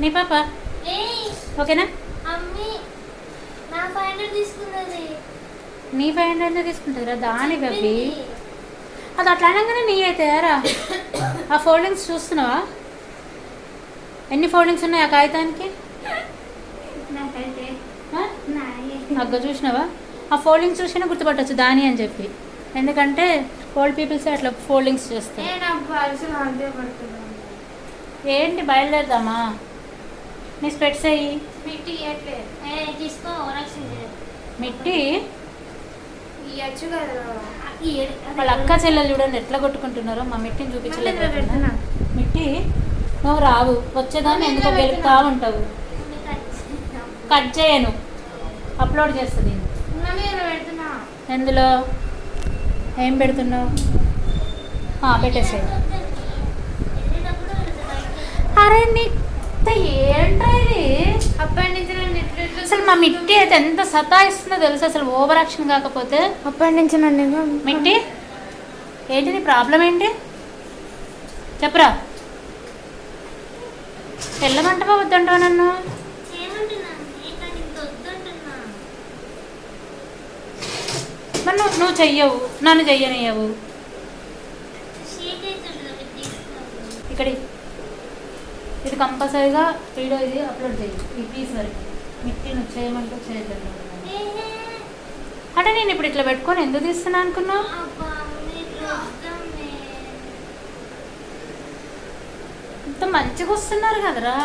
నీ పాప? ఓకేనా? నా ఫైవ్ హండ్రెడ్ తీసుకుంటుందిరా దాని బబ్బి అది అట్లా అనగానే నీ అయితే రా ఆ ఫోల్డింగ్స్ చూస్తున్నావా? ఎన్ని ఫోల్డింగ్స్ ఉన్నాయి ఆ కాగితానికి? అగ్గ చూసినావా? ఆ ఫోల్డింగ్స్ చూసినా గుర్తుపట్టచ్చు దాని అని చెప్పి. ఎందుకంటే ఓల్డ్ పీపుల్స్ అట్లా ఫోల్డింగ్స్ చేస్తారు నేను ఆ పర్సు అంతే పడుతున్నాను ఏంటి బయలుదేరదామా? నీ స్పెట్స్ అయ్యి మిట్టి ఇవ్వట్లేదు తీసుకో మిట్టి? ఇవ్వచ్చు కదా. వాళ్ళ అక్క చెల్లెలు చూడండి ఎట్లా కొట్టుకుంటున్నారో మా మిట్టిని చూపించలేదు మిట్టి నువ్వు రావు. వచ్చేదాన్ని ఎందుకో గెలుపుతా ఉంటావు కట్ చేయను. అప్లోడ్ చేస్తుంది ఎందులో? ఏం పెడుతున్నావు? ఆ, ఏంట్రా ఇది? అప్పటి నుంచి అసలు మా మిట్టి అయితే ఎంత సతాయిస్తుందో తెలుసు? అసలు ఓవర్ యాక్షన్ కాకపోతే. అప్పటి నుంచి నన్ను మిట్టి ఏంటి నీ ప్రాబ్లం ఏంటి? చెప్పురా. వెళ్ళమంటావా వద్దంటావా నన్ను? మరి నువ్వు నువ్వు చెయ్యవు. నన్ను చెయ్యనియ్యవు. ఇక్కడ ఇది కంపల్సరీగా వీడియో ఇది అప్లోడ్ చేయి ఈ పీస్ వరకు. మిట్టి నువ్వు చేయమంటే చేయలేదు అంటే నేను ఇప్పుడు ఇట్లా పెట్టుకొని ఎందుకు తీస్తున్నా అనుకున్నావు ఇంత మంచిగా వస్తున్నారు కదరా.